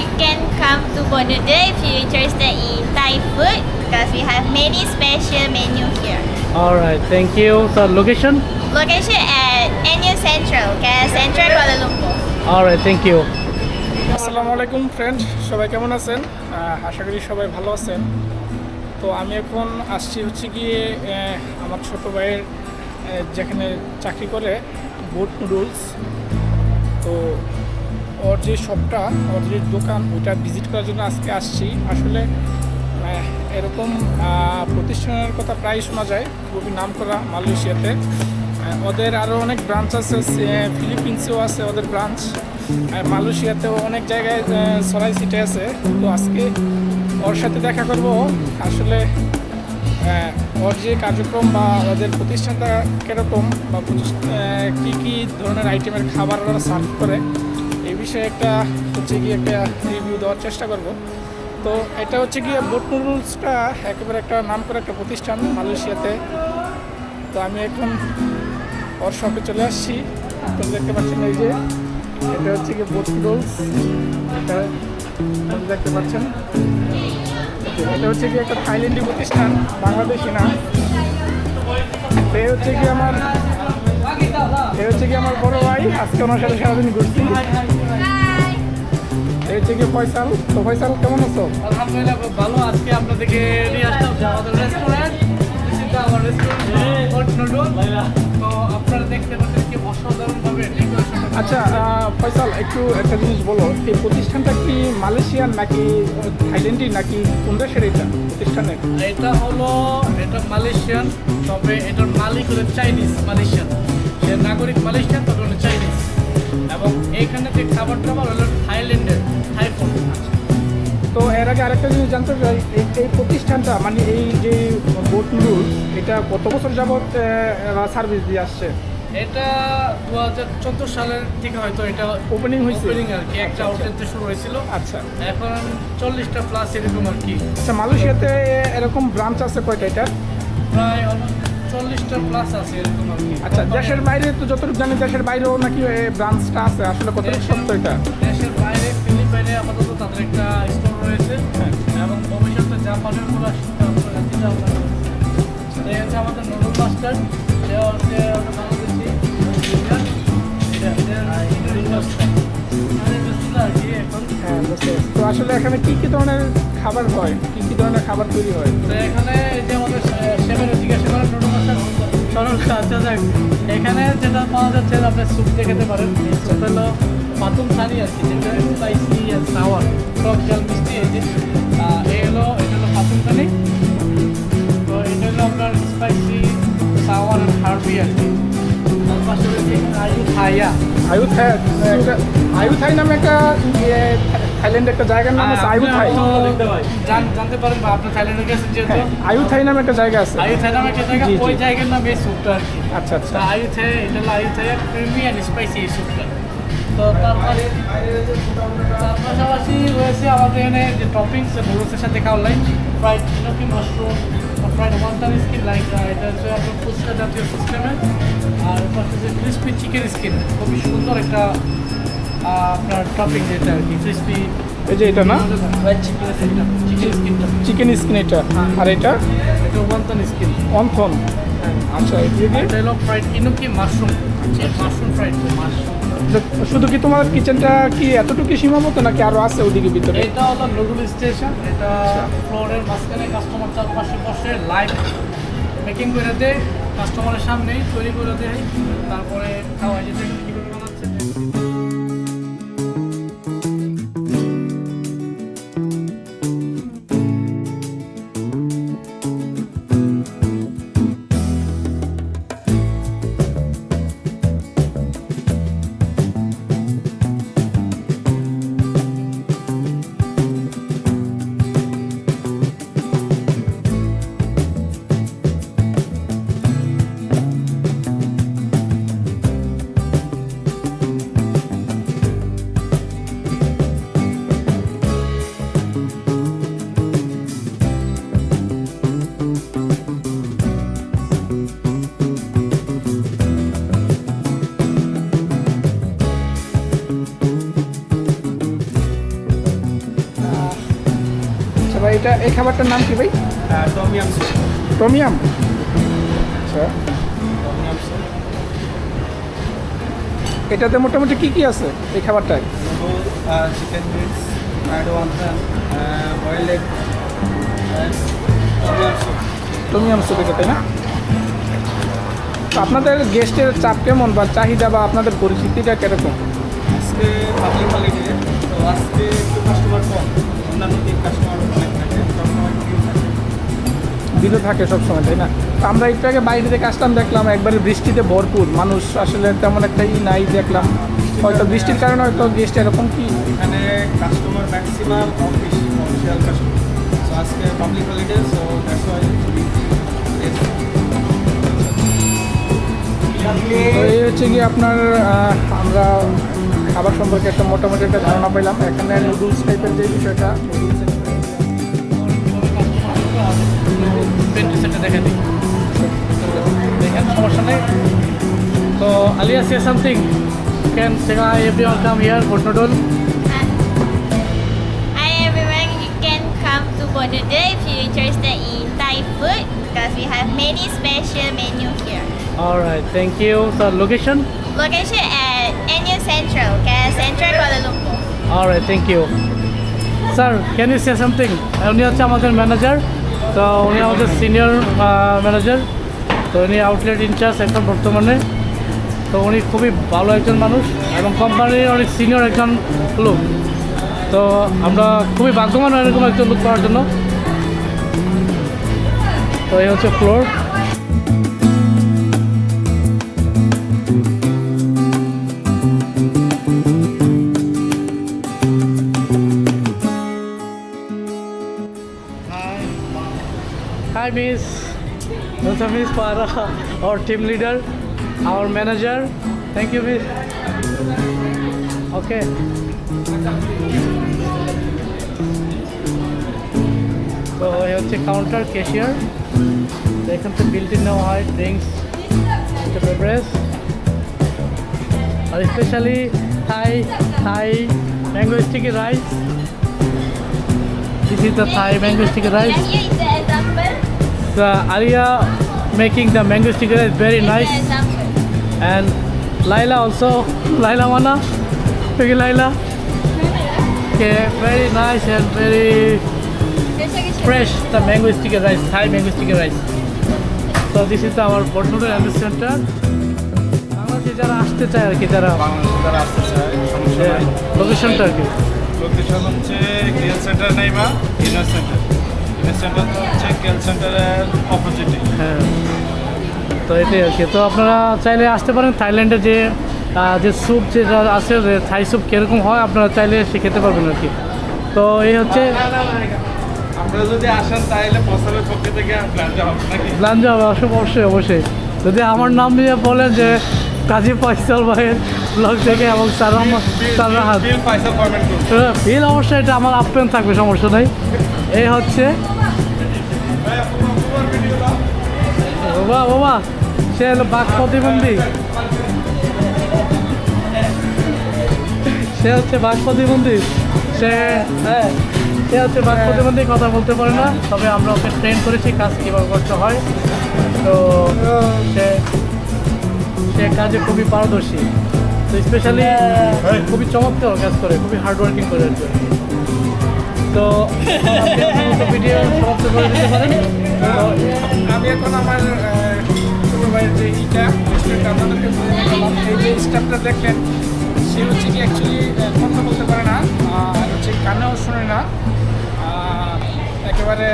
you can come to Bonude if you're interested in Thai food because we have many special menu here. Alright, thank you. So location? Location at NU Central, Kaya Central, Kuala Lumpur. Alright, thank you. আসসালামু আলাইকুম friend সবাই কেমন আছেন আশা করি সবাই ভালো আছেন তো আমি এখন আসছি হচ্ছে গিয়ে আমার ছোট ভাইয়ের যেখানে চাকরি করে বোট নুডলস তো ওর যে শপটা ওর যে দোকান, ওইটা ভিজিট করার জন্য আজকে আসছি। আসলে এরকম প্রতিষ্ঠানের কথা প্রায় শোনা যায়, খুবই নাম করা মালয়েশিয়াতে ওদের আরও অনেক ব্রাঞ্চ আছে ফিলিপিন্সেও আছে ওদের ব্রাঞ্চ মালয়েশিয়াতেও অনেক জায়গায় সরাই সিটে আছে। তো আজকে ওর সাথে দেখা করব। আসলে ওর যে কার্যক্রম বা ওদের প্রতিষ্ঠানটা কীরকম বা কী কী ধরনের আইটেমের খাবার ওরা সার্ভ করে বিষয়ে একটা হচ্ছে গিয়ে একটা রিভিউ দেওয়ার চেষ্টা করব। তো এটা হচ্ছে গিয়ে বোট নুডলসটা একেবারে একটা নাম করে একটা প্রতিষ্ঠান মালয়েশিয়াতে। তো আমি এখন ওর শপে চলে আসছি। তো দেখতে পাচ্ছেন এই যে, এটা হচ্ছে গিয়ে বোট নুডলস এটা দেখতে পাচ্ছেন। এটা হচ্ছে কি একটা থাইল্যান্ডি প্রতিষ্ঠান, বাংলাদেশি না। তো হচ্ছে কি আমার এই হচ্ছে কি আমার বড় ভাই আজকে ওনার সাথে সারাদিন ঘুরছি। এই হচ্ছে কি ফয়সাল। তো ফয়সাল কেমন আছো? আলহামদুলিল্লাহ খুব ভালো। আজকে আপনাদেরকে নিয়ে আসলাম আমাদের রেস্টুরেন্ট আমার রেস্টুরেন্ট তো আপনারা দেখতে পাচ্ছেন কি অসাধারণ আচ্ছা ফয়সাল একটু একটা জিনিস বলো এই প্রতিষ্ঠানটা কি মালয়েশিয়ান নাকি থাইল্যান্ডি নাকি কোন দেশের এটা প্রতিষ্ঠানের? এটা হলো এটা মালয়েশিয়ান তবে এটার মালিক হলো চাইনিজ মালয়েশিয়ান। সে নাগরিক মালয়েশিয়ান তবে হলো চাইনিজ। এবং এইখানে যে খাবার টাবার হলো থাইল্যান্ডের থাই ফুড তো এর আগে আরেকটা জিনিস জানতে চাই এই প্রতিষ্ঠানটা মানে এই যে বোট নুডলস এটা কত বছর যাবৎ সার্ভিস দিয়ে আসছে? এটা দু হাজার চোদ্দ সালের থেকে হয়তো এটা ওপেনিং হয়েছে? ওপেনিং আর কি একটা আউটলেট শুরু হয়েছিল। আচ্ছা। এখন চল্লিশটা প্লাস এরকম আর কি। আচ্ছা মালয়েশিয়াতে এরকম ব্রাঞ্চ আছে কয়টা এটা প্রায় অলমোস্ট চল্লিশটা প্লাস আছে এরকম আচ্ছা দেশের বাইরে তো যতটুকু জানি দেশের বাইরেও নাকি ব্রাঞ্চটা আছে। আসলে কতটুকু সত্য এটা? দেশের বাইরে ফিলিপাইনে আপাতত তাদের একটা স্টোর রয়েছে। হ্যাঁ। এবং ভবিষ্যতে জাপানের পুরো হচ্ছে আমাদের নুডল মাস্টার সে হচ্ছে বাংলাদেশি। এখন। হ্যাঁ তো আসলে এখানে কি কি ধরনের খাবার হয়? কি কি ধরনের খাবার তৈরি হয়? তো এখানে যে আমাদের শেফের জিজ্ঞাসা মাস্টার সরল আচ্ছা যাক। এখানে যেটা পাওয়া যাচ্ছে আপনি স্যুপ খেতে পারেন। এই স্যুপ হলো পাতুম থানি আর কি, যেটা স্পাইসি আর সাওয়ার টক জল মিষ্টি, এই যে। এই হলো, এটা হলো পাতুম থানি তো এটা হলো আপনার স্পাইসি সাওয়ার আর হার্বি আর কি। আয়ু থাইয়া আয়ু থাই একটা আয়ু থাই নামে একটা থাইল্যান্ডে একটা জায়গার নাম আছে আয়ু থাই জানতে পারেন বা আপনি থাইল্যান্ডে গেছেন যেহেতু। হ্যাঁ, আয়ু থাই নামে একটা জায়গা আছে। আয়ু থাই নামে একটা জায়গা। ওই জায়গার নাম এই স্যুপটা আর কি। আচ্ছা আচ্ছা। তো আয়ুথে এটা হলো আয়ুথে ক্রিমি অ্যান্ড স্পাইসি এই স্যুপটা। তো তারপরে তার পাশাপাশি রয়েছে আমাদের এখানে যে টপিংস নুডলসের সাথে খাওয়া like fried enoki mushroom fried wonton skin like এটা হচ্ছে আপনার ফুচকা জাতীয় সিস্টেমে আর পাশে যে ক্রিসপি চিকেন স্কিন খুবই সুন্দর একটা আপনার টপিং যেটা আর কি ক্রিসপি এই যে এটা না? চিকেন স্কিন এটা আর এটা? এটা স্কিন অন্থন আচ্ছা এদিকে এটা হলো fried enoki mushroom mushroom fried mushroom শুধু কি তোমার কিচেনটা কি এতটুকু সীমাবদ্ধ নাকি আরও আছে ওদিকে ভিতরে? এটা হলো নুডল স্টেশন এটা ফ্লোরের মাঝখানে কাস্টমার চার পাশে বসে লাইভ মেকিং করে দেয়। কাস্টমারের সামনেই তৈরি করে দেয়। তারপরে খাওয়া যেতে। এটা এই খাবারটার নাম কি ভাই? Tom yum soup tom yum? আচ্ছা। এটাতে মোটামুটি কি কি আছে এই খাবারটায়? Chicken mix egg tom yum soup এটা তাই না? আপনাদের গেস্টের চাপ কেমন বা চাহিদা বা আপনাদের পরিচিতিটা কীরকম? আজকে পাবলিক হলিডে তো আজকে একটু কাস্টমার কম অন্যান্য দিন কাস্টমার ভিড়ও থাকে সবসময় তাই না? তো আমরা একটু আগে বাইরে থেকে আসলাম দেখলাম একবারে বৃষ্টিতে ভরপুর। মানুষ আসলে তেমন একটা ই নাই দেখলাম। হয়তো বৃষ্টির কারণে হয়তো গেস্ট এরকম কি? এখানে customer maximum office official customer so আজকে public holiday so that's why তো এই হচ্ছে কি আপনার আমরা খাবার সম্পর্কে একটা মোটামুটি একটা ধারণা পেলাম। এখানে নুডলস টাইপের যে বিষয়টা নোডলসের দেখা দিই দেখেন সমস্যা নেই তো আলিয়া সে something can সেগা everyone come here for noodle Hi everyone, you can come to Bonude if you're interested in Thai food because we have many special menu here. Alright thank you sir location Location at NU Central, Kaya Central, Kuala Lumpur. Alright thank you sir can you say something উনি হচ্ছে আমাদের manager তো উনি আমাদের senior manager তো উনি outlet in charge এখন বর্তমানে। তো উনি খুবই ভালো একজন মানুষ এবং কোম্পানির অনেক সিনিয়র একজন লোক। তো আমরা খুবই ভাগ্যবান এরকম একজন লোক পাওয়ার জন্য। তো এই হচ্ছে floor Miss. Also, Miss Para, our team leader, our manager. Thank you, Miss. Okay. তো এই হচ্ছে কাউন্টার ক্যাশিয়ার এখান থেকে বিল্ডিং নেওয়া হয় drinks beverage R specially Thai Thai mango sticky rice this is the Thai mango sticky rice the the Arya making the mango sticker is very nice and Laila also Laila Mana okay Laila okay very nice and very fresh the mango sticker rice Thai mango sticker rice so this is our Portnoy Service Center বাংলাদেশে যারা আসতে চায় আর কি যারা বাংলাদেশে যারা আসতে চায় সমস্যা নাই লোকেশনটা আর কি লোকেশন হচ্ছে কেএল সেন্টার নাইবা ইনার সেন্টার ইনার সেন্টার হচ্ছে কেএল সেন্টারের অপোজিটে হ্যাঁ তো এটাই আর কি তো আপনারা চাইলে আসতে পারেন থাইল্যান্ডে যে যে স্যুপ যেটা আছে যে থাই স্যুপ কীরকম হয় আপনারা চাইলে সে খেতে পারবেন আর কি তো এই হচ্ছে আপনারা যদি আসেন তাহলে প্রস্তাবের পক্ষ থেকে প্ল্যান হবে নাকি অবশ্যই অবশ্যই যদি আমার নাম নিয়ে বলেন যে কাজী ফয়সাল ভাইয়ের ব্লগ থেকে এবং বিল অবশ্যই এটা আমার আপ্যায়ন থাকবে সমস্যা নাই এই হচ্ছে সে হলো বাঘ প্রতিবন্ধী। সে হচ্ছে বাঘ প্রতিবন্ধী। সে হ্যাঁ সে হচ্ছে বাঘ প্রতিবন্ধী কথা বলতে পারে না। তবে আমরা ওকে ট্রেন করেছি কাজ কীভাবে করতে হয়। তো সে সে কাজে খুবই পারদর্শী। তো স্পেশালি খুবই চমৎকার কাজ করে খুবই হার্ড ওয়ার্কিং করে আর তো ভিডিও সমাপ্ত করে দিতে পারেন আমি এখন আমার ভাইয়ের যে ইটা রেস্টুরেন্ট এই যে স্টাফটা দেখলেন, সে হচ্ছে কি অ্যাকচুয়ালি কথা বলতে পারে না, আর হচ্ছে কানেও শোনে না। একেবারে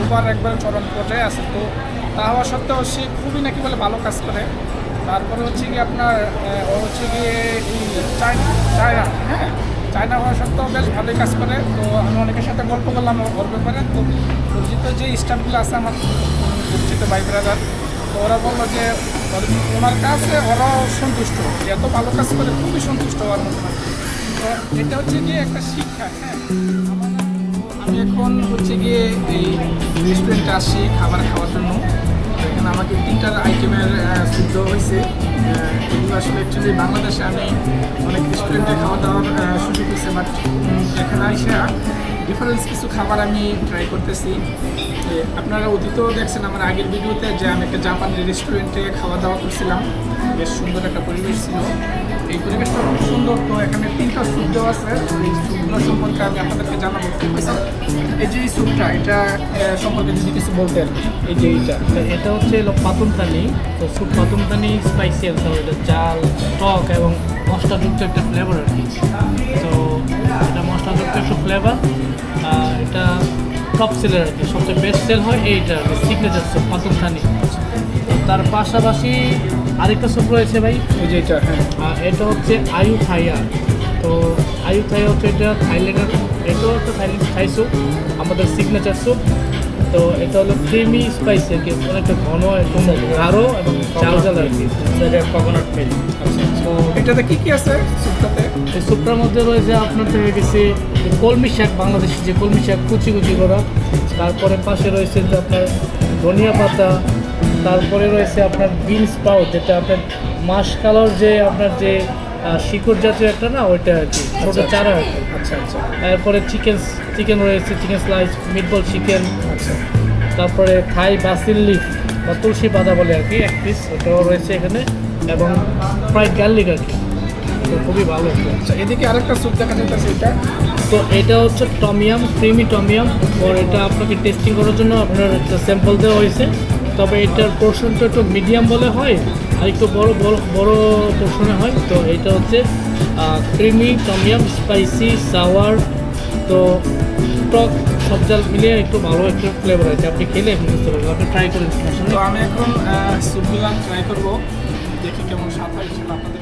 ওভার একবার চরম পর্যায়ে আছে। তো তা হওয়া সত্ত্বেও সে খুবই নাকি বলে ভালো কাজ করে। তারপরে হচ্ছে কি আপনার ও হচ্ছে গিয়ে এই চায়না চায়না হ্যাঁ? চায়না হওয়া সত্ত্বেও বেশ ভালোই কাজ করে। তো আমি অনেকের সাথে গল্প করলাম ওর ব্যাপারে। তো পরিচিত যে স্টাফগুলো আছে আমার পরিচিত ভাই ব্রাদার ওরা বলল যে ওনার কাছে ওরাও সন্তুষ্ট। এত ভালো কাজ করে খুবই সন্তুষ্ট হওয়ার মতো এটা হচ্ছে গিয়ে একটা শিক্ষা হ্যাঁ? আমি এখন হচ্ছে গিয়ে এই রেস্টুরেন্টে আসি খাবার খাওয়ার জন্য। এখানে আমাকে তিনটার আইটেমের সিদ্ধ হয়েছে। এগুলো আসলে অ্যাকচুয়ালি বাংলাদেশে আমি অনেক রেস্টুরেন্টে খাওয়া দাওয়ার সুযোগ হয়েছে বাট এখানে এসে ডিফারেন্স কিছু খাবার আমি ট্রাই করতেছি। আপনারা অতীতেও দেখছেন আমার আগের ভিডিওতে যে আমি একটা জাপানি রেস্টুরেন্টে খাওয়া দাওয়া করছিলাম। বেশ সুন্দর একটা পরিবেশ ছিল। এই পরিবেশটা খুব সুন্দর। তো এখানে তিনটা স্যুপ দেওয়া আছে। এই স্যুপগুলো সম্পর্কে আমি আপনাদেরকে জানাব। এই যে এই স্যুপটা এটা সম্পর্কে যদি কিছু বলতেন এই যে এইটা। এটা হচ্ছে পাতুমতানি। তো স্যুপ পাতুমতানি স্পাইসি আছে এটা জাল টক এবং মশলাযুক্ত একটা ফ্লেভার আর কি। তো এটা মশলাযুক্ত একটু ফ্লেভার এটা টপ সেলের আর কি। সবচেয়ে বেস্ট সেল হয় এইটা আর কি সিগনেচার স্যুপ পাতুমতানি তো তার পাশাপাশি আরেকটা স্যুপ রয়েছে ভাই। ওই যে এটা হ্যাঁ। এটা হচ্ছে আয়ু থাইয়া তো আয়ু থাইয়া হচ্ছে এটা থাইল্যান্ডের এটাও একটা থাইল্যান্ড থাই স্যুপ আমাদের সিগনেচার স্যুপ তো এটা হলো ক্রিমি স্পাইসি আর কি অনেকটা ঘন একদম গাঢ় এবং চাল চাল আর কি। কোকোনাট মিল্ক তো এটাতে কি কি আছে স্যুপটাতে? এই স্যুপটার মধ্যে রয়েছে আপনার থেকে গেছে কলমি শাক বাংলাদেশের যে কলমি শাক কুচি কুচি করা। তারপরে পাশে রয়েছে যে আপনার ধনিয়া পাতা তারপরে রয়েছে আপনার বিনস পাউড যেটা আপনার মাস মাসকালোর যে আপনার যে শিকড় জাতীয় একটা না ওইটা আর কি ছোটো চারা আর কি। আচ্ছা আচ্ছা। তারপরে চিকেন চিকেন রয়েছে চিকেন স্লাইস মিটবল চিকেন আচ্ছা। তারপরে থাই বাসিল লিফ বা তুলসী পাতা বলে আর কি এক পিস ওটাও রয়েছে এখানে এবং ফ্রাইড গার্লিক আর কি। খুবই ভালো আচ্ছা এদিকে আরেকটা স্যুপ দেখা যাচ্ছে এটা। তো এটা হচ্ছে টমিয়াম ক্রিমি টমিয়াম আর এটা আপনাকে টেস্টিং করার জন্য আপনার একটা স্যাম্পল দেওয়া হয়েছে। তবে এটার পোর্শনটা একটু মিডিয়াম বলে হয়, আর একটু বড় বড় বড় পোর্শনে হয়। তো এটা হচ্ছে ক্রিমি টমিয়াম স্পাইসি সাওয়ার তো টক সব জাল মিলিয়ে একটু ভালো একটা ফ্লেভার আছে। আপনি খেলে বুঝতে পারবেন। আপনি ট্রাই করে তো আমি এখন স্যুপগুলো ট্রাই করব। দেখি কেমন স্বাদ আপনাদের